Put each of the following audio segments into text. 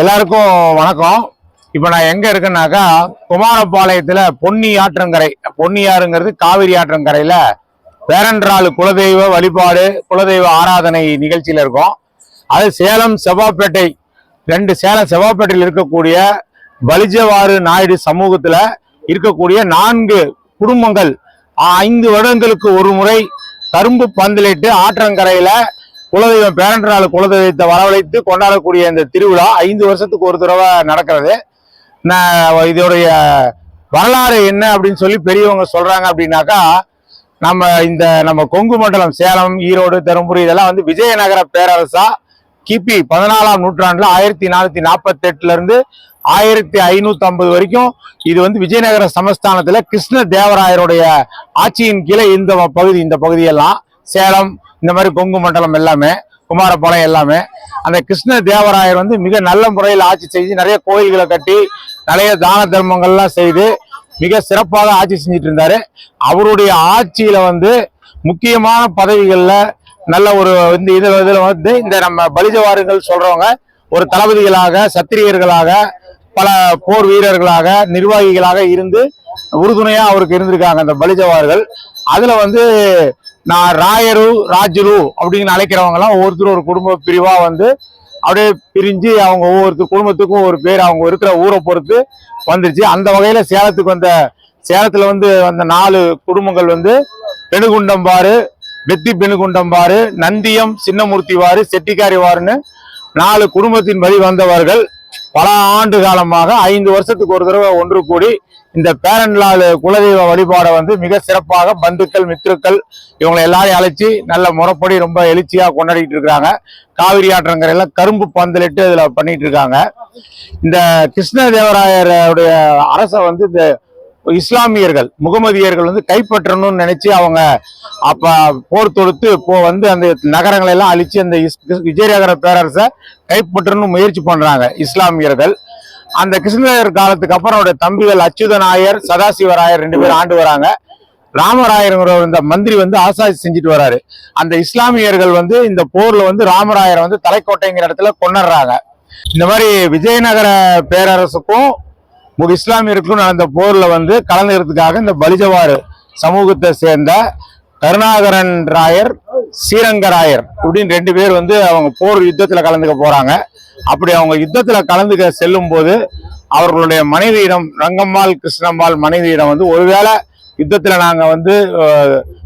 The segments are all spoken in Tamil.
எல்லாருக்கும் வணக்கம். இப்போ நான் எங்க இருக்கேன்னாக்கா குமாரபாளையத்துல பொன்னி ஆற்றங்கரை பொன்னியாறுங்கிறது காவிரி ஆற்றங்கரையில பேரன்றாள் குலதெய்வ வழிபாடு குலதெய்வ ஆராதனை நிகழ்ச்சியில இருக்கும். அது சேலம் செவ்வாப்பேட்டை ரெண்டு சேலம் செவ்வாப்பேட்டையில் இருக்கக்கூடிய பலிஜவாறு நாயுடு சமூகத்துல இருக்கக்கூடிய நான்கு குடும்பங்கள் ஐந்து வருடங்களுக்கு ஒரு முறை கரும்பு பந்தலிட்டு ஆற்றங்கரையில குலதெய்வம் பேரன்றாள் குலதெய்வத்தை வரவழைத்து கொண்டாடக்கூடிய இந்த திருவிழா ஐந்து வருஷத்துக்கு ஒரு தடவை நடக்கிறது. நான் இதோடைய வரலாறு என்ன அப்படின்னு சொல்லி பெரியவங்க சொல்றாங்க அப்படின்னாக்கா நம்ம இந்த நம்ம கொங்கு மண்டலம் சேலம் ஈரோடு தருமபுரி இதெல்லாம் வந்து விஜயநகர பேரரசா கிபி பதினாலாம் நூற்றாண்டுல ஆயிரத்தி நானூத்தி நாற்பத்தி எட்டுல இருந்து ஆயிரத்தி ஐநூத்தி ஐம்பது வரைக்கும் இது வந்து விஜயநகர சமஸ்தானத்துல கிருஷ்ண தேவராயருடைய ஆட்சியின் கீழே இந்த பகுதி இந்த பகுதியெல்லாம். சேலம் இந்த மாதிரி கொங்கு மண்டலம் எல்லாமே குமாரபாளையம் எல்லாமே. அந்த கிருஷ்ண தேவராயர் வந்து மிக நல்ல முறையில் ஆட்சி செஞ்சு நிறைய கோயில்களை கட்டி நிறைய தான தர்மங்கள்லாம் செய்து மிக சிறப்பாக ஆட்சி செஞ்சுட்டு இருந்தாரு அவருடைய ஆட்சியில வந்து முக்கியமான பதவிகளில் நல்ல ஒரு இந்த இதில் இதில் வந்து இந்த நம்ம பலிஜவாறுகள் சொல்றவங்க ஒரு தளபதிகளாக சத்திரியர்களாக பல போர் வீரர்களாக நிர்வாகிகளாக இருந்து உறுதுணையா அவருக்கு இருந்திருக்காங்க அந்த பலிஜவார்கள். அதுல வந்து நான் ராயரு ராஜுரு அப்படின்னு அழைக்கிறவங்க எல்லாம் ஒவ்வொருத்தரும் ஒரு குடும்ப பிரிவா வந்து அப்படியே பிரிஞ்சு அவங்க ஒவ்வொருத்தர் குடும்பத்துக்கும் ஒரு பேர் அவங்க இருக்கிற ஊரை பொறுத்து வந்துருச்சு. அந்த வகையில சேலத்துக்கு வந்த சேலத்துல வந்து வந்த நாலு குடும்பங்கள் வந்து பெணுகுண்டம்பாறு வெத்தி பெணுகுண்டம்பாறு நந்தியம் சின்னமூர்த்திவாறு செட்டிக்காரிவாருன்னு நாலு குடும்பத்தின் வழி வந்தவர்கள் பல ஆண்டு காலமாக ஐந்து வருஷத்துக்கு ஒரு தடவை ஒன்று கூடி இந்த பேரன்லால் குலதெய்வ வழிபாடை வந்து மிக சிறப்பாக பந்துக்கள் மித்ருக்கள் இவங்களை எல்லாரையும் அழைச்சி நல்ல முறைப்படி ரொம்ப எழுச்சியாக கொண்டாடிட்டு இருக்கிறாங்க காவிரி ஆற்றங்கரையில கரும்பு பந்தலிட்டு இதில் பண்ணிட்டு இருக்காங்க. இந்த கிருஷ்ணதேவராயருடைய அரசை வந்து இந்த இஸ்லாமியர்கள் முகமதியர்கள் வந்து கைப்பற்றணும்னு நினைச்சு அவங்க அப்ப போர் தொடுத்து இப்போ வந்து அந்த நகரங்களை எல்லாம் அழிச்சு அந்த விஜயநகர பேரரசை கைப்பற்றணும்னு முயற்சி பண்றாங்க இஸ்லாமியர்கள். அந்த கிருஷ்ணதேவர் காலத்துக்கு அப்புறம் அவருடைய தம்பிகள் அச்சுத நாயர் சதாசிவராயர் ரெண்டு பேரும் ஆண்டு வராங்க. ராமராயருங்கிற இந்த மந்திரி வந்து ஆசாசி செஞ்சுட்டு வராரு. அந்த இஸ்லாமியர்கள் வந்து இந்த போர்ல வந்து ராமராயரை வந்து தலைக்கோட்டைங்கிற இடத்துல கொண்டுடுறாங்க இந்த மாதிரி விஜயநகர பேரரசுக்கும் இஸ்லாமியருக்கும் நடந்த போர்ல வந்து கலந்துக்கிறதுக்காக இந்த பலிஜவாறு சமூகத்தை சேர்ந்த கருணாகரன் ராயர் ஸ்ரீரங்கராயர் இப்படின்னு ரெண்டு பேர் வந்து அவங்க போர் யுத்தத்தில் கலந்துக்க போகிறாங்க அப்படி அவங்க யுத்தத்தில் கலந்துக்க செல்லும் போது அவர்களுடைய மனைவியிடம் ரங்கம்மாள் கிருஷ்ணம்மாள் மனைவியிடம் வந்து ஒருவேளை யுத்தத்தில் நாங்கள் வந்து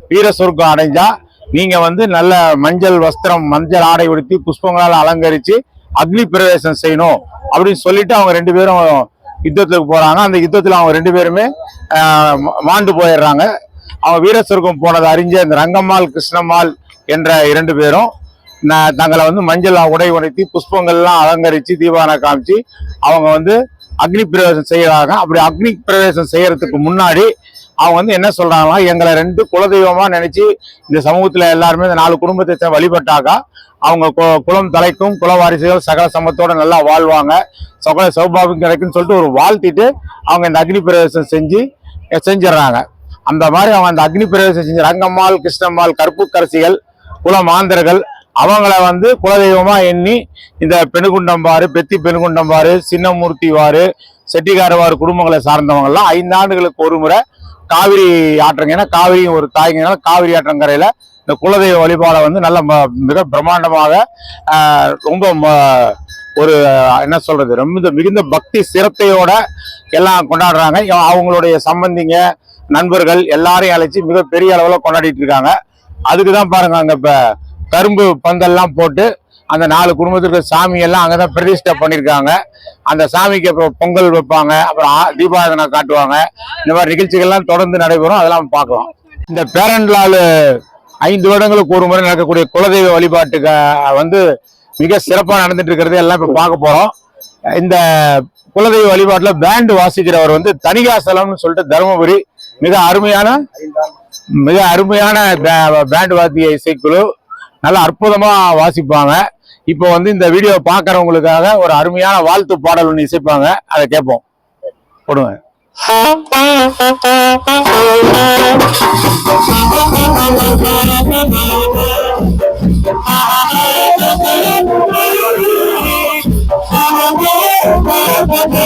வீர சொர்க்கம் அடைஞ்சா நீங்கள் வந்து நல்ல மஞ்சள் வஸ்திரம் மஞ்சள் ஆடை உடுத்தி புஷ்பங்களால் அலங்கரித்து அக்னி பிரவேசம் செய்யணும் அப்படின்னு சொல்லிட்டு அவங்க ரெண்டு பேரும் யுத்தத்துக்கு போகிறாங்க அந்த யுத்தத்தில் அவங்க ரெண்டு பேருமே மாண்டு போயிடுறாங்க. அவங்க வீர சொர்க்கம் போனதை அறிஞ்ச இந்த ரங்கம்மாள் கிருஷ்ணம்மாள் என்ற இரண்டு பேரும் தங்களை வந்து மஞ்சள் உடை உடைத்தி புஷ்பங்கள்லாம் அலங்கரித்து தீபாவளி காமிச்சு அவங்க வந்து அக்னி பிரவேசம் செய்யறாங்க. அப்படி அக்னி பிரவேசம் செய்யறதுக்கு முன்னாடி அவங்க வந்து என்ன சொல்றாங்கன்னா எங்களை ரெண்டு குலதெய்வமா நினைச்சு இந்த சமூகத்துல எல்லாருமே இந்த நாலு குடும்பத்தை சேர்ந்து வழிபட்டாக்கா அவங்க கு- குலம் தலைக்கும் குலவாரிசுகள் சகல சமத்தோட நல்லா வாழ்வாங்க. சகல சௌபாபியம் கிடைக்கும்னு சொல்லிட்டு ஒரு வாழ்த்திட்டு அவங்க இந்த அக்னி பிரவேசம் செஞ்சு செஞ்சிடறாங்க. அந்த மாதிரி அவங்க அந்த அக்னி பிரவேசம் செஞ்ச ரங்கம்மாள் கிருஷ்ணம்மாள் கற்புக்கரசிகள் குலமாந்தர்கள் அவங்கள வந்து குலதெய்வமா எண்ணி இந்த பெணுகுண்டம்பாறு பெத்தி பெணுகுண்டம்பாறு சின்னமூர்த்திவாறு செட்டிகாரவாறு குடும்பங்களை சார்ந்தவங்க எல்லாம் ஐந்தாண்டுகளுக்கு ஒரு முறை காவிரி ஆற்றங்க. ஏன்னா காவிரி ஒரு தாய்ங்கனால காவிரி ஆற்றங்கரையில இந்த குலதெய்வ வழிபாடை வந்து நல்ல ம- மிக பிரம்மாண்டமாக ரொம்ப ம- ஒரு என்ன சொல்றது ரொம்ப மிகுந்த பக்தி சிரத்தையோட எல்லாம் கொண்டாடுறாங்க. அவங்களுடைய சம்பந்திங்க நண்பர்கள் எல்லாரையும் அழைச்சி மிக பெரிய அளவுல கொண்டாடிட்டு இருக்காங்க. அதுக்கு தான் பாருங்க அங்க இப்ப கரும்பு பந்தல்லாம் போட்டு அந்த நாலு குடும்பத்திற்கு சாமி எல்லாம் அங்கதான் பிரதிஷ்டை பண்ணிருக்காங்க. அந்த சாமிக்கு இப்போ பொங்கல் வைப்பாங்க அப்புறம் தீபாராதனை காட்டுவாங்க. இந்த மாதிரி நிகழ்ச்சிகள்லாம் தொடர்ந்து நடைபெறும் அதெல்லாம் பார்க்கலாம். இந்த பேரன்லால் ஐந்து வருடங்களுக்கு ஒரு முறை நடக்கக்கூடிய குலதெய்வ வழிபாட்டுக்கு வந்து மிக சிறப்பாக நடந்துட்டு இருக்கிறது எல்லாம் இப்போ பார்க்க போறோம். இந்த குலதெய்வ வழிபாட்டுல பேண்ட் வாசிக்கிறவர் வந்து தனிகாசலம்னு சொல்லிட்டு தருமபுரி மிக அருமையான மிக அருமையான பேண்ட் வாத்திய இசைக்குழு. நல்ல அற்புதமா வாசிப்பாங்க. இப்போ வந்து இந்த வீடியோ பார்க்கறவங்களுக்காக ஒரு அருமையான வாழ்த்து பாடல் ஒன்று இசைப்பாங்க. அதை கேட்போம். போடுங்க. Thank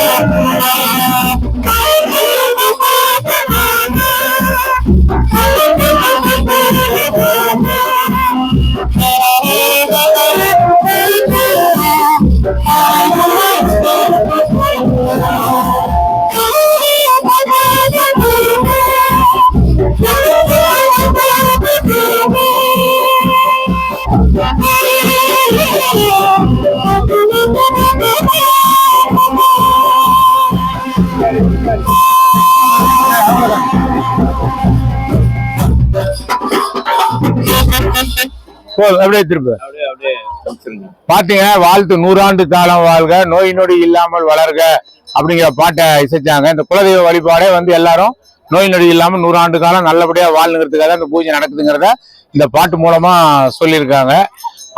போதும். அப்படியே திருப்பு. அப்படியே அப்படியே காமிச்சிருங்க. பாத்தீங்க வாழ்த்து நூறாண்டு காலம் வாழ்க நோய் நொடி இல்லாமல் வளர்க அப்படிங்கிற பாட்டை இசைச்சாங்க. இந்த குலதெய்வ வழிபாடே வந்து எல்லாரும் நோய் நொடி இல்லாம நூறாண்டு காலம் நல்லபடியா வாழ்ந்துங்கிறதுக்காக இந்த பூஜை நடக்குதுங்கிறத இந்த பாட்டு மூலமா சொல்லியிருக்காங்க.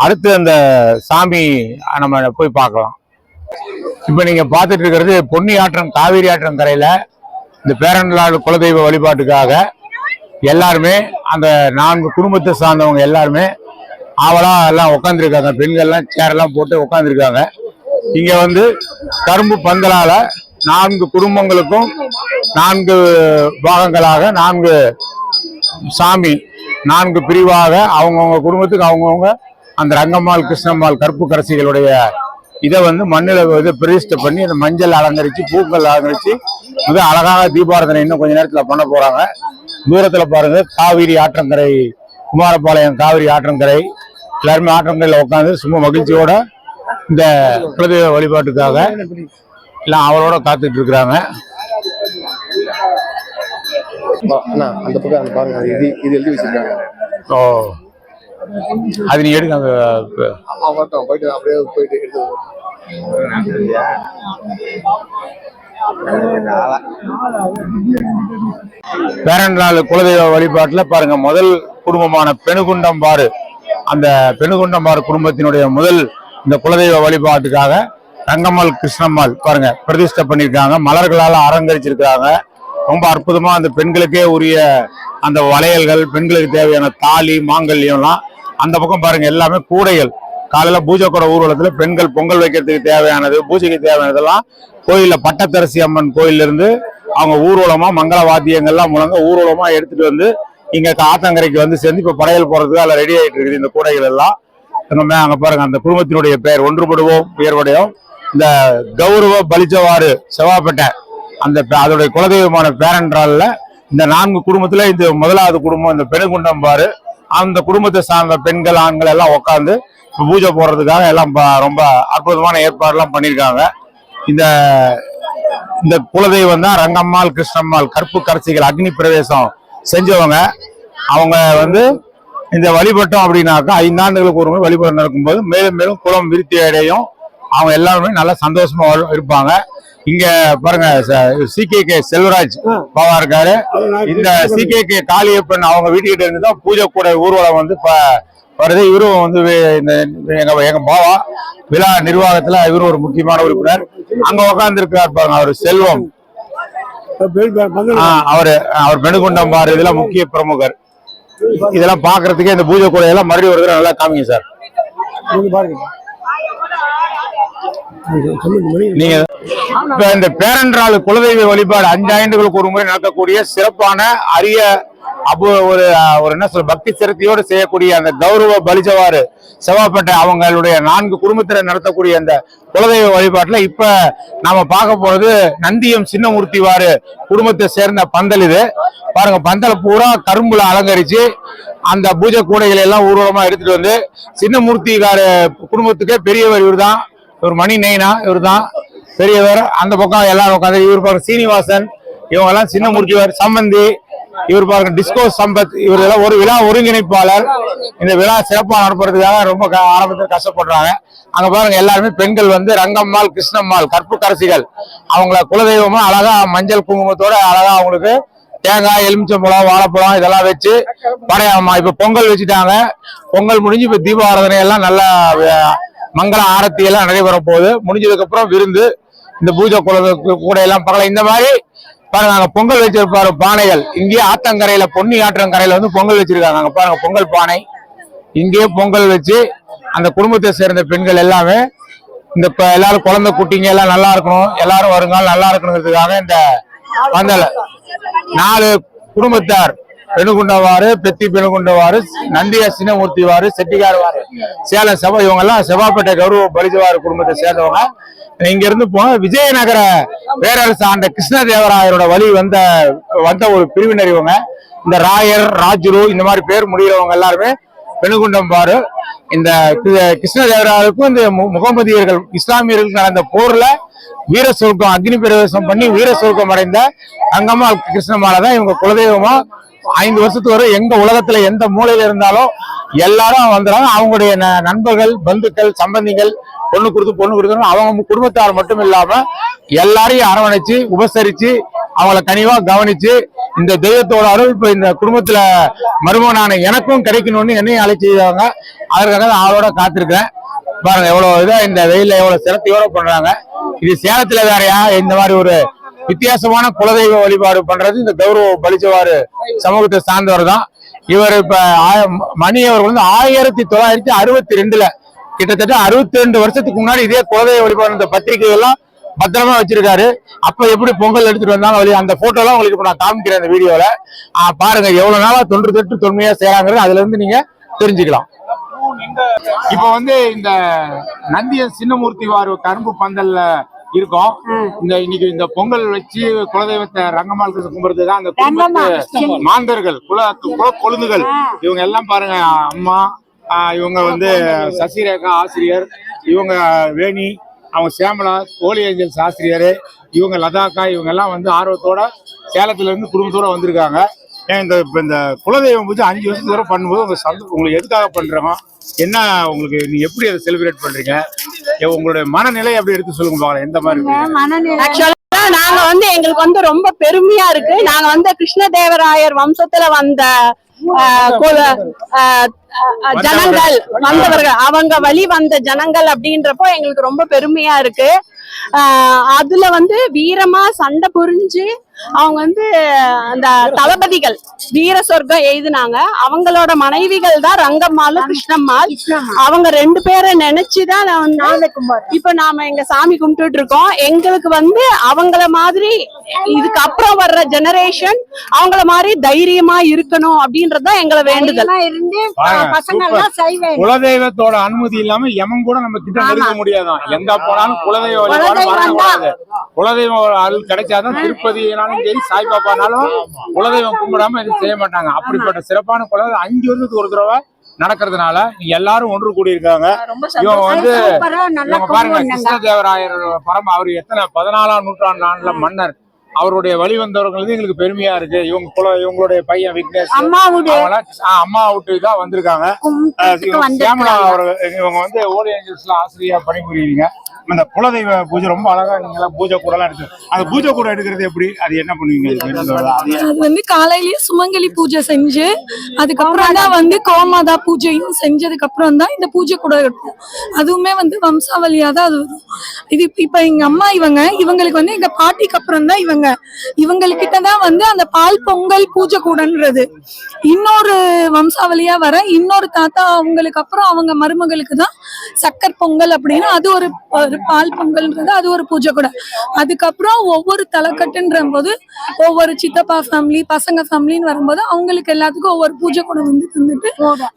அடுத்து அந்த சாமி நம்ம போய் பார்க்கலாம். இப்ப நீங்க பார்த்துட்டு இருக்கிறது பொன்னி ஆற்றம் காவிரி ஆற்றம் கரையில இந்த பேரன்லாடு குலதெய்வ வழிபாட்டுக்காக எல்லாருமே அந்த நான்கு குடும்பத்தை சார்ந்தவங்க எல்லாருமே ஆவலாக எல்லாம் உட்காந்துருக்காங்க பெண்கள்லாம் சேர் எல்லாம் போட்டு உட்காந்துருக்காங்க இங்க வந்து கரும்பு பந்தலால நான்கு குடும்பங்களுக்கும் நான்கு பாகங்களாக நான்கு சாமி நான்கு பிரிவாக அவங்கவுங்க குடும்பத்துக்கு அவங்கவுங்க அந்த ரங்கம்மாள் கிருஷ்ணம்மாள் கருப்பு கரசிகளுடைய இதை வந்து மண்ணில் வந்து பிரதிஷ்டை பண்ணி அந்த மஞ்சள் அலங்கரித்து பூக்கள் அலங்கரித்து மிக அழகாக தீபாரதனை இன்னும் கொஞ்ச நேரத்தில் பண்ண போகிறாங்க தூரத்தில் பாருங்கள் காவிரி ஆற்றங்கரை குமாரபாளையம் காவிரி ஆற்றங்கரை. எல்லாருமே ஆற்றங்கரையில் உட்காந்து சும்மா மகிழ்ச்சியோட இந்த குலதெய்வ வழிபாட்டுக்காக எல்லாம் அவளோட காத்துட்டு இருக்கிறாங்க. அந்த பக்கம் பாருங்க. இது இது எழுதி வச்சிருக்காங்க. ஓ. அது நீ எடுங்க அங்க போயிட்டு அப்படியே போயிட்டு எடுத்து பேரன்றாள் குலதெய்வ வழிபாட்டுல பாருங்க முதல் குடும்பமான பெணுகுண்டம்பாறு அந்த பெணுகுண்டம்பாறு குடும்பத்தினுடைய முதல் இந்த குலதெய்வ வழிபாட்டுக்காக தங்கம்மாள் கிருஷ்ணம்மாள் பாருங்க பிரதிஷ்டை பண்ணியிருக்காங்க. மலர்களால் அலங்கரிச்சிருக்கிறாங்க. ரொம்ப அற்புதமா அந்த பெண்களுக்கே உரிய அந்த வளையல்கள் பெண்களுக்கு தேவையான தாலி மாங்கல்யம்லாம். அந்த பக்கம் பாருங்க எல்லாமே கூடைகள். காலையில பூஜை கூட ஊர்வலத்துல பெண்கள் பொங்கல் வைக்கிறதுக்கு தேவையானது பூஜைக்கு தேவையானதெல்லாம் கோயில்ல பட்டத்தரசி அம்மன் கோயிலிருந்து அவங்க ஊர்வலமா மங்கள வாத்தியங்கள்லாம் முழங்க ஊர்வலமா எடுத்துட்டு வந்து இங்க ஆத்தங்கரைக்கு வந்து சேர்ந்து இப்ப படையல் போறதுக்கு அதில் ரெடி ஆயிட்டு இருக்குது இந்த கூடைகள் எல்லாம். அங்க அங்கே பாருங்கள் பாருங்க அந்த குடும்பத்தினுடைய பெயர் ஒன்றுபடுவோம் உயர்வடையோம் இந்த கௌரவ பலிச்சவாறு செவாப்பேட்டை அந்த பே- அதோடைய குலதெய்வமான பேரன்றால இந்த நான்கு குடும்பத்துல இந்த முதலாவது குடும்பம் இந்த பெருங்குண்டம் பாரு அந்த குடும்பத்தை சார்ந்த பெண்கள் ஆண்கள் எல்லாம் உட்காந்து பூஜை போடுறதுக்காக எல்லாம் ப- ரொம்ப அற்புதமான ஏற்பாடுலாம் பண்ணியிருக்காங்க. இந்த இந்த குலதெய்வம் தான் ரங்கம்மாள் கிருஷ்ணம்மாள் கற்பு கரசிகள் அக்னி பிரவேசம் செஞ்சவங்க. அவங்க வந்து இந்த வழிபட்டோம் அப்படின்னாக்கா ஐந்தாண்டுகளுக்கு ஒரு முறை வழிபாடு நடக்கும்போது மேலும் மேலும் குலம் விருத்தி அடையும். அவங்க எல்லாருமே நல்லா சந்தோஷமா இருப்பாங்க. இங்க பாருங்க சிகே கே செல்வராஜ் பாவா இருக்காரு. இந்த சிகே கே காளியப்பன் அவங்க வீட்டுக்கிட்ட இருந்து தான் பூஜை கூட ஊர்வலம் வந்து வருது இவரும் வந்து இந்த எங்க எங்க பாவா விழா நிர்வாகத்துல இவரும் ஒரு முக்கியமான உறுப்பினர். அங்க உட்கார்ந்து இருக்கார் பாருங்க அவர் செல்வம். அவரு அவர் பெணுகுண்டம் பாரு இதெல்லாம் முக்கிய பிரமுகர். இதெல்லாம் பாக்குறதுக்கே இந்த பூஜை கூட எல்லாம் மறுபடியும் ஒரு தடவை நல்லா காமிங்க சார். நீங்க இப்ப இந்த பேரன்றாள் குலதெய்வ வழிபாடு அஞ்சு ஆண்டுகளுக்கு ஒரு முறை நடக்கக்கூடிய சிறப்பான அரிய அப்போ ஒரு ஒரு என்ன சொல்ற பக்தி சிரத்தையோடு செய்யக்கூடிய அந்த கௌரவ பலிஜவாறு செவ்வாப்பேட்டை அவங்களுடைய நான்கு குடும்பத்தினர் நடத்தக்கூடிய அந்த குலதெய்வ வழிபாட்டுல இப்ப நாம பார்க்க போறது நந்தியம் சின்னமூர்த்திவாறு குடும்பத்தை சேர்ந்த பந்தல் இது. பாருங்க பந்தலை பூரா கரும்புல அலங்கரிச்சு அந்த பூஜை கூடைகளை எல்லாம் ஊர்வலமா எடுத்துட்டு வந்து சின்னமூர்த்திகார குடும்பத்துக்கே பெரியவர் இவர்தான். இவர் மணி நெய்னா இவர் தான் பெரியவர் அந்த பக்கம் எல்லாரும் உட்காந்து இவர் பாருங்க சீனிவாசன் இவங்க எல்லாம் சின்னமூர்த்திவர் சம்பந்தி இவர் பாருங்க டிஸ்கோ சம்பத் இவர் எல்லாம் ஒரு விழா ஒருங்கிணைப்பாளர். இந்த விழா சிறப்பாக நடப்புறதுக்காக ரொம்ப க- ஆரம்பத்தில் கஷ்டப்படுறாங்க. அங்க பாருங்க எல்லாருமே பெண்கள் வந்து ரங்கம்மாள் கிருஷ்ணம்மாள் கற்பு கரசிகள் அவங்கள குலதெய்வமா அழகா மஞ்சள் குங்குமத்தோட அழகா அவங்களுக்கு தேங்காய் எலுமிச்சம்பழம் வாழைப்பழம் இதெல்லாம் வச்சு படையாமா இப்ப பொங்கல் வச்சுட்டாங்க. பொங்கல் முடிஞ்சு இப்ப தீபாராதனை எல்லாம் நல்லா மங்கள ஆரத்தி எல்லாம் நடைபெற போகுது முடிஞ்சதுக்கு அப்புறம் விருந்து இந்த பூஜை குல கூட எல்லாம் பார்க்கலாம் இந்த மாதிரி பாருங்க அங்க பொங்கல் வச்சிருப்பாரு பானைகள். இங்கேயே ஆத்தங்கரையில பொன்னி ஆற்றங்கரையில வந்து பொங்கல் வச்சிருக்காங்க. அங்க பாருங்க பொங்கல் பானை. இங்கேயே பொங்கல் வச்சு அந்த குடும்பத்தை சேர்ந்த பெண்கள் எல்லாமே இந்த எல்லாரும் குழந்தை குட்டிங்க எல்லாம் நல்லா இருக்கணும் எல்லாரும் வருங்காலம் நல்லா இருக்கணுங்கிறதுக்காக இந்த வந்தல நாலு குடும்பத்தார். பெணுகுண்டவாறு பெத்தி பெணுகுண்டவாறு நந்தியா சின்னமூர்த்திவாறு வாரு சேலம் செவ இவங்க எல்லாம் செவ்வாப்பேட்டை கௌரவ பலிஜவாறு குடும்பத்தை சேர்ந்தவங்க. இங்க இருந்து போன விஜயநகர பேரரசு ஆண்ட கிருஷ்ணதேவராயரோட வழி வந்த வந்த ஒரு பிரிவினர் இவங்க. இந்த ராயர் ராஜுரு இந்த மாதிரி பேர் முடிகிறவங்க எல்லாருமே பெணுகுண்டம் பாரு இந்த கிருஷ்ண கிருஷ்ணதேவராயருக்கும் இந்த மு- முகமதியர்கள் இஸ்லாமியர்களுக்கு நடந்த போர்ல வீர சொர்க்கம் அக்னி பிரவேசம் பண்ணி வீர சொர்க்கம் அடைந்த அங்கம்மா கிருஷ்ணமாலை தான் இவங்க குலதெய்வமா ஐந்து வருஷத்துக்கு வரை எங்க உலகத்துல எந்த மூலையில இருந்தாலும் எல்லாரும் வந்துடுறாங்க அவங்களுடைய ந- நண்பர்கள் பந்துக்கள் சம்பந்திகள் பொண்ணு கொடுத்து பொண்ணு கொடுக்கணும். அவங்க குடும்பத்தார் மட்டும் இல்லாம எல்லாரையும் அரவணைச்சு உபசரிச்சு அவங்கள கனிவா கவனிச்சு இந்த தெய்வத்தோட அருள் இப்ப இந்த குடும்பத்துல மருமகனான எனக்கும் கிடைக்கணும்னு என்னையும் அழைச்சிருக்காங்க. அதற்காக தான் ஆளோட காத்திருக்கேன் பாருங்க எவ்வளவு இதா இந்த வெயில எவ்வளவு சிரத்தையோட பண்றாங்க. இது சேலத்துல வேறயா? இந்த மாதிரி ஒரு வித்தியாசமான குலதெய்வ வழிபாடு பண்றது. இந்த கௌரவ பலிச்சவாறு சமூகத்தை சார்ந்தவர் தான். இவர் இப்ப ஆய- மணி அவர்கள் வந்து ஆயிரத்தி தொள்ளாயிரத்தி அறுபத்தி ரெண்டுல கிட்டத்தட்ட அறுபத்தி ரெண்டு வருஷத்துக்கு முன்னாடி இதே குலதெய்வ வழிபாடு இந்த பத்திரிகை எல்லாம் பத்திரமா வச்சிருக்காரு. அப்ப எப்படி பொங்கல் எடுத்துட்டு வந்தாங்க வழி அந்த போட்டோ எல்லாம் உங்களுக்கு இப்ப நான் காமிக்கிறேன் இந்த வீடியோல. பாருங்க எவ்வளவு நாளா தொன்று தொற்று தொன்மையா செய்யறாங்கிறது அதுல இருந்து நீங்க தெரிஞ்சுக்கலாம். இப்ப வந்து இந்த நந்திய சின்னமூர்த்தி வாரு கரும்பு பந்தல்ல இருக்கோம். இந்த இன்னைக்கு இந்த பொங்கல் வச்சு குலதெய்வத்தை ரங்கம்மாள் கும்பிடுறது தான் அந்த குடும்பத்து மாந்தர்கள் குல குல கொழுந்துகள். இவங்க எல்லாம் பாருங்க அம்மா இவங்க வந்து சசிரேகா ஆசிரியர் இவங்க வேணி அவங்க சேமலா ஹோலி ஏஞ்சல்ஸ் ஆசிரியர் இவங்க லதாக்கா இவங்க எல்லாம் வந்து ஆர்வத்தோட சேலத்துல இருந்து குடும்பத்தோட வந்திருக்காங்க. ஏன் இந்த இப்ப இந்த குலதெய்வம் பூஜை அஞ்சு வருஷத்துக்கு வரை பண்ணும்போது உங்க சந்த உங்களுக்கு எதுக்காக பண்றோம் என்ன உங்களுக்கு நீங்க எப்படி அதை செலிப்ரேட் பண்றீங்க? ஏ, உங்களுடைய மனநிலை எப்படி எடுத்து சொல்லுங்க பார்க்கலாம் எந்த மாதிரி நாங்க வந்து எங்களுக்கு வந்து ரொம்ப பெருமையா இருக்கு. நாங்க வந்து கிருஷ்ணதேவராயர் வம்சத்துல வந்த ஜனங்கள் வந்தவர்கள் அவங்க வழி வந்த ஜனங்கள் அப்படின்றப்போ எங்களுக்கு ரொம்ப பெருமையா இருக்கு. அதுல வந்து வீரமா சண்டை புரிஞ்சு அவங்க வந்து அந்த தளபதிகள் வீர சொர்க்கம் எழுதினாங்க. அவங்களோட மனைவிகள் தான் ரங்கம்மாளும் கிருஷ்ணம்மாள். அவங்க ரெண்டு பேரை நினைச்சுதான் நான் வந்து இப்ப நாம எங்க சாமி கும்பிட்டுட்டு இருக்கோம். எங்களுக்கு வந்து அவங்கள மாதிரி இதுக்கு அப்புறம் வர்ற ஜெனரேஷன் அவங்கள மாதிரி தைரியமா இருக்கணும் அப்படின்றதுதான் எங்களை வேண்டுதல். குலதெய்வத்தோட அனுமதி இல்லாம எவன் கூட நம்ம கிட்ட நெருங்க முடியாதான். எங்க போனாலும் குலதெய்வ வழிபாடு குலதெய்வம் குலதெய்வம் அருள் கிடைச்சாதான் திருப்பதினாலும் சரி சாய்பாபானாலும் குலதெய்வம் கும்பிடாம எதுவும் செய்ய மாட்டாங்க. அப்படிப்பட்ட சிறப்பான குலதெய்வம் அஞ்சு வருஷத்துக்கு ஒரு தடவை நடக்கிறதுனால எல்லாரும் ஒன்று கூடி இருக்காங்க இவங்க வந்து இவங்க பாருங்க கிருஷ்ணதேவராயர் பரம அவர் எத்தனை பதினாலாம் நூற்றாண்டு மன்னர். அவருடைய வழி வந்தவர்கள் வந்து எங்களுக்கு பெருமையா இருக்கு. இவங்க குல இவங்களுடைய பையன் விக்னேஷ் அம்மா விட்டு தான் வந்திருக்காங்க. வந்திருக்காங்க. அவர் இவங்க வந்து ஓடி ஏஞ்சல்ஸ்ல ஆசிரியா பணிபுரியுறீங்க. அந்த குலதெய்வ பூஜை ரொம்ப அழகா நீங்க எல்லாம் பூஜை கூட எல்லாம் எடுத்து அந்த பூஜை கூட எடுக்கிறது எப்படி? அது என்ன பண்ணுவீங்க? அது வந்து காலையிலேயே சுமங்கலி பூஜை செஞ்சு அதுக்கப்புறம் தான் வந்து கோமாதா பூஜையும் செஞ்சதுக்கு அப்புறம் தான் இந்த பூஜை கூட எடுப்போம். அதுவுமே வந்து வம்சாவளியா தான் அது வரும். இது இப்ப- இப்ப எங்க அம்மா இவங்க இவங்களுக்கு வந்து எங்க பாட்டிக்கு அப்புறம் தான் இவங்க. இவங்ககிட்ட தான் வந்து அந்த பால் பொங்கல் பூஜை கூடன்றது. இன்னொரு வம்சாவளியா வர இன்னொரு தாத்தா அவங்களுக்கு அப்புறம் அவங்க மருமகளுக்கு தான் சக்கர் பொங்கல் அப்படின்னு அது ஒரு ஒரு பால் பொங்கல்ன்றது அது ஒரு பூஜை கூட. அதுக்கப்புறம் ஒவ்வொரு தலைக்கட்டுன்ற போது ஒவ்வொரு சித்தப்பா ஃபேமிலி பசங்க ஃபேமிலின்னு வரும்போது அவங்களுக்கு எல்லாத்துக்கும் ஒவ்வொரு பூஜை கூட வந்து தந்துட்டு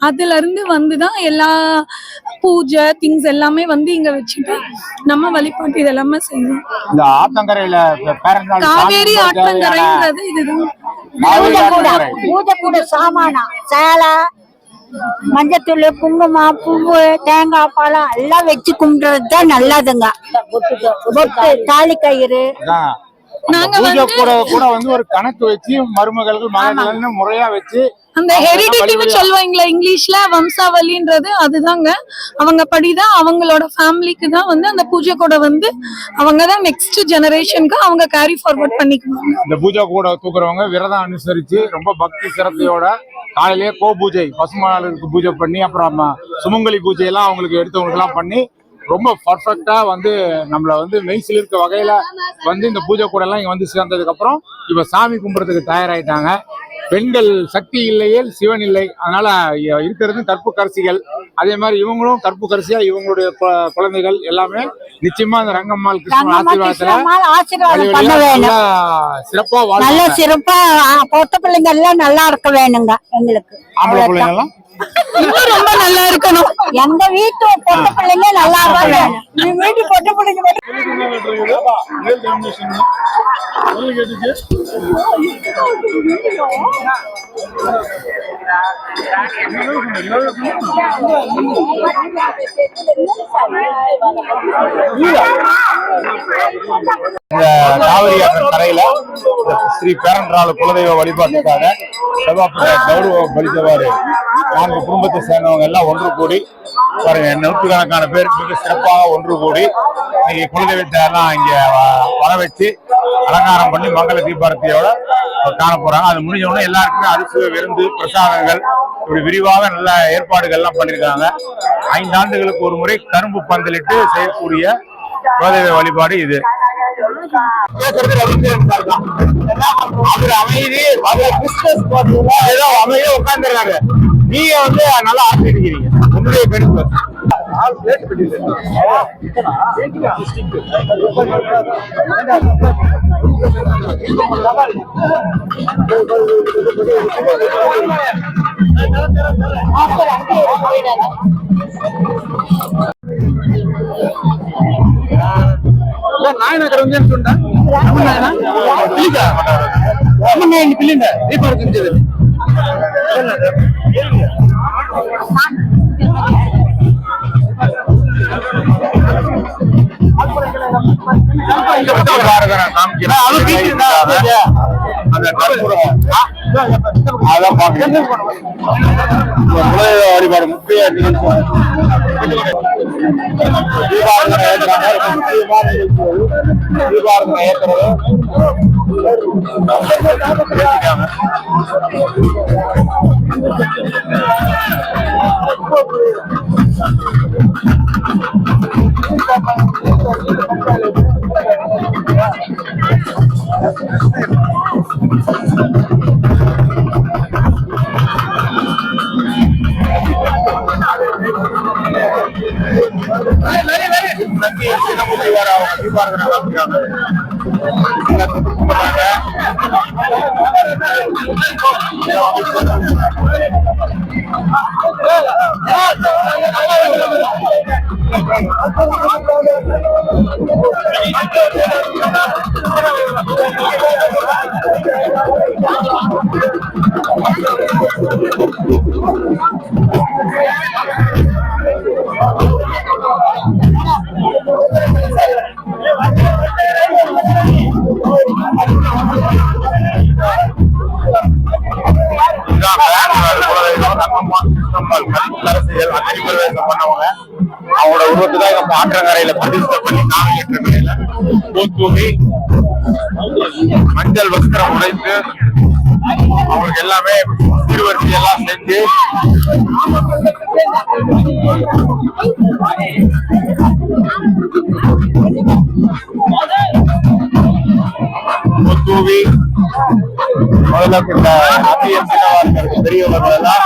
அதுல இருந்து வந்துதான் எல்லா பூஜை திங்ஸ் எல்லாமே வந்து இங்க வச்சுட்டு நம்ம வழிபாட்டு இதெல்லாமே செய்வோம். இந்த ஆத்தங்கரையில பேரண்ட் காவேரி ஆற்றங்கரைன்றது இதுதான். பூஜை கூட சாமானம் சேலை மஞ்சத்தூள் குங்குமம் பூவு தேங்காய் பழம் எல்லாம் வச்சு கும்பிடுறது தான் நல்லதுங்க. பொட்டு தாலி கயிறு நாங்க பூஜை கூட கூட வந்து ஒரு கணக்கு வச்சு மருமகள்கள் மகள்கள்னு முறையா வச்சு அந்த ஹெரிடிட்டின்னு சொல்லுவாங்களே இங்கிலீஷ்ல வம்சாவளின்றது அதுதாங்க. அவங்க படிதான் அவங்களோட ஃபேமிலிக்கு தான் வந்து அந்த பூஜை கூட வந்து அவங்க தான் நெக்ஸ்ட் ஜெனரேஷனுக்கு அவங்க கேரி ஃபார்வர்ட் பண்ணிக்குவாங்க. இந்த பூஜை கூட தூக்குறவங்க விரதம் அனுசரிச்சு ரொம்ப பக்தி சிரத்தையோட காலையிலேயே கோ பூஜை பசுமாளுக்கு பூஜை பண்ணி அப்புறம் சுமங்கலி பூஜை எல்லாம் அவங்களுக்கு எடுத்தவங்களுக்குலாம் பண்ணி ரொம்ப பர்ஃபெக்டா வந்து நம்மள வந்து மெய்சில் இருக்க வகையில வந்து இந்த பூஜை கூட எல்லாம் இங்க வந்து சேர்ந்ததுக்கு அப்புறம் இப்ப சாமி கும்பிடுறதுக்கு தயாராயிட்டாங்க. பெண்கள் சக்தி இல்லையே சிவன் இல்லை? அதனால இருக்கிறது கற்புக்கரசிகள் அதே மாதிரி இவங்களும் கற்புக்கரசியா இவங்களுடைய கு- குழந்தைகள் எல்லாமே நிச்சயமா இந்த ரங்கம்மாள் கிருஷ்ணன் ஆசீர்வாதத்துல சிறப்பா நல்ல சிறப்பா பொட்ட பிள்ளைங்க எல்லாம் நல்லா இருக்க வேணுங்க எங்களுக்கு. ஆம்பளை பிள்ளைங்க எல்லாம் இன்னும் ரொம்ப நல்லா இருக்கணும். எங்க வீட்டு பொட்ட பிள்ளைங்க நல்லா வேணும் நீ வீட்டு பொட்ட பிள்ளைங்க மட்டும் காவிரி ஆற்றின் கரையில ஸ்ரீ பேரன்றாள் குலதெய்வ வழிபாட்டுக்காக செவ்வாப்பட்ட கௌரவ பலித்தவாறு நான்கு குடும்பத்தை சேர்ந்தவங்க எல்லாம் ஒன்று கூடி பாருங்க நூற்றுக்கணக்கான பேர் மிக சிறப்பாக ஒன்று கூடி இன்னைக்கு குலதெய்வத்தை எல்லாம் இங்க வ- வர வச்சு அலங்காரம் பண்ணி மங்கள தீபாரத்தியோட காண போறாங்க அது முடிஞ்ச உடனே எல்லாருக்குமே அரசு விருந்து பிரசாதங்கள் இப்படி விரிவாக நல்ல ஏற்பாடுகள் எல்லாம் பண்ணிருக்காங்க. ஐந்தாண்டுகளுக்கு ஒரு முறை கரும்பு பந்தலிட்டு செய்யக்கூடிய குலதெய்வ வழிபாடு இது. பேசுறது ரவீந்திரன் சார் தான் அவர் அமைதி அவர் பிசினஸ் ஏதோ அமைதியா உட்காந்துருக்காங்க நீங்க வந்து நல்லா ஆசிரியக்கிறீங்க உங்களுடைய கணிப்பு నాయన ఉంది అంటుంటా అమ్మనాయన్ని పిల్లిండ దీపావళి அந்த கற்பூரம் அதான் பாக்குறேன் வழிபாடு முக்கிய நிகழ்ச்சி தீபாவளி ஏற்றுறாங்க முக்கியமான நிகழ்ச்சி தீபாவளி ஏற்றுறது ஏற்றிட்டாங்க நன்றி உருவத்தை தான் ஆற்றங்கரையில பிரதிஷ்டை பண்ணி காவிரி ஆற்றங்கரையில பூத்தூவி மஞ்சள் வஸ்திரம் உடைத்து அவங்களுக்கு எல்லாமே திருவரிசை எல்லாம் செஞ்சு பூத்தூவி முதல்ல இந்த அத்திய சின்னவா இருக்கிற பெரியவர்கள் எல்லாம்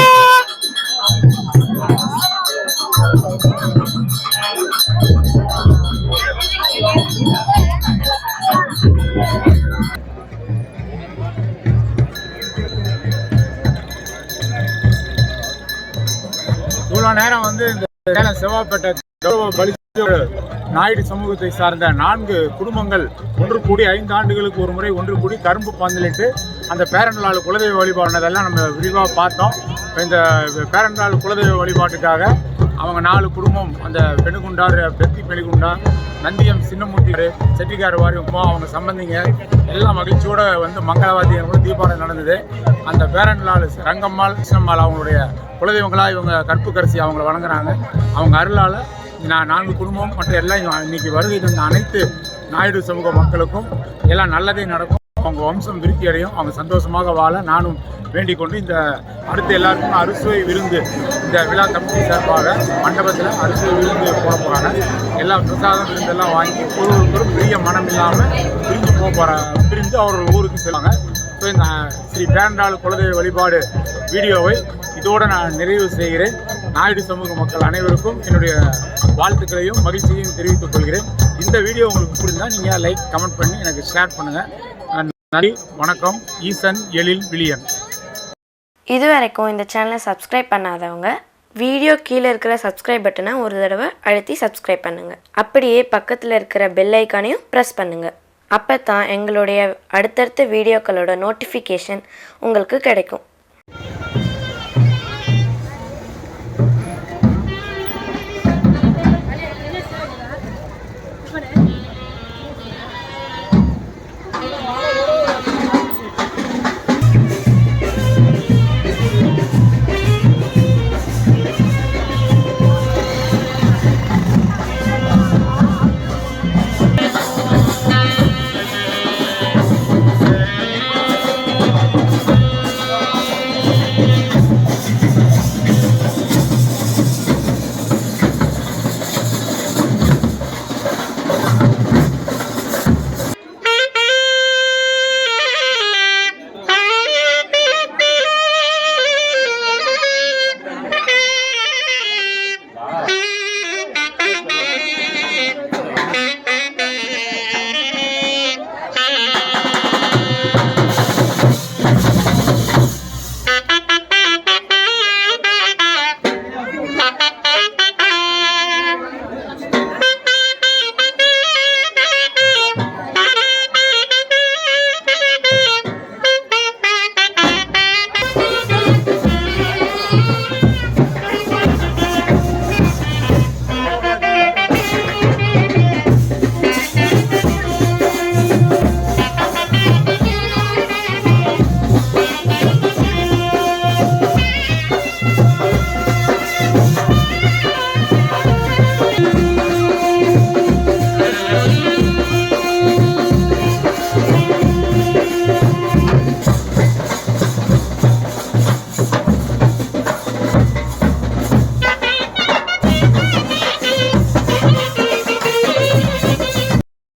நேரம் வந்து இந்த சேலம் செவ்வாப்பேட்டை கௌரவ நாயுடு சமூகத்தை சார்ந்த நான்கு குடும்பங்கள் ஒன்று கூடி ஐந்து ஆண்டுகளுக்கு ஒரு முறை ஒன்று கூடி கரும்பு பந்தலிட்டு அந்த பேரண்டாள் குலதெய்வ வழிபாடுனதெல்லாம் நம்ம விரிவாக பார்த்தோம். இந்த பேரண்டாள் குலதெய்வ வழிபாட்டுக்காக அவங்க நாலு குடும்பம் அந்த பெணுகுண்டார் பெத்தி பெணுகுண்டா நந்தியம் சின்னமூர்த்தி செட்டிக்கார் வாரியம் அவங்க சம்பந்திங்க எல்லாம் மகிழ்ச்சியோட வந்து மங்களவாதியோட தீபாவளி நடந்தது. அந்த பேரன்லால் ரங்கம்மாள் கிருஷ்ணம்மாள் அவங்களுடைய குலதெய்வங்களாக இவங்க கற்புக்கரசி அவங்கள வணங்குறாங்க. அவங்க அருளால் நான் நான்கு குடும்பம் மற்றும் எல்லாம் இன்னைக்கு வருகை தந்த அனைத்து நாயுடு சமூக மக்களுக்கும் எல்லாம் நல்லதே நடக்கும். அவங்க வம்சம் விருத்தி அடையும். அவங்க சந்தோஷமாக வாழ நானும் வேண்டிக் கொண்டு இந்த அடுத்து எல்லாருக்கும் அறுசுவை விருந்து இந்த விழா கமிட்டி சார்பாக மண்டபத்தில் அறுசுவை விருந்து போட போகிறாங்க எல்லாம் பிரசாதம் விருந்தெல்லாம் வாங்கி ஒருவருக்கொரு பெரிய மனம் இல்லாமல் பிரிஞ்சு போக போகிற பிரிந்து அவர்கள் ஊருக்கு செல்வாங்க. ஸோ இந்த ஸ்ரீ பேரண்டாள் குலதெய்வ வழிபாடு வீடியோவை இதோடு நான் நிறைவு செய்கிறேன். நாயுடு சமூக மக்கள் அனைவருக்கும் என்னுடைய வாழ்த்துக்களையும் மகிழ்ச்சியையும் தெரிவித்துக் கொள்கிறேன். இந்த வீடியோ உங்களுக்கு பிடிச்சிருந்தா நீங்கள் லைக் கமெண்ட் பண்ணி எனக்கு ஷேர் பண்ணுங்கள் நன்றி வணக்கம். ஈசன் எழில் விலியன் இது வரைக்கும் இந்த சேனலை சப்ஸ்கிரைப் பண்ணாதவங்க வீடியோ கீழே இருக்கிற சப்ஸ்கிரைப் பட்டனை ஒரு தடவை அழுத்தி சப்ஸ்கிரைப் பண்ணுங்கள் அப்படியே பக்கத்தில் இருக்கிற பெல் ஐக்கானையும் ப்ரெஸ் பண்ணுங்கள் அப்போ தான் எங்களுடைய அடுத்தடுத்த வீடியோக்களோட நோட்டிஃபிகேஷன் உங்களுக்கு கிடைக்கும்.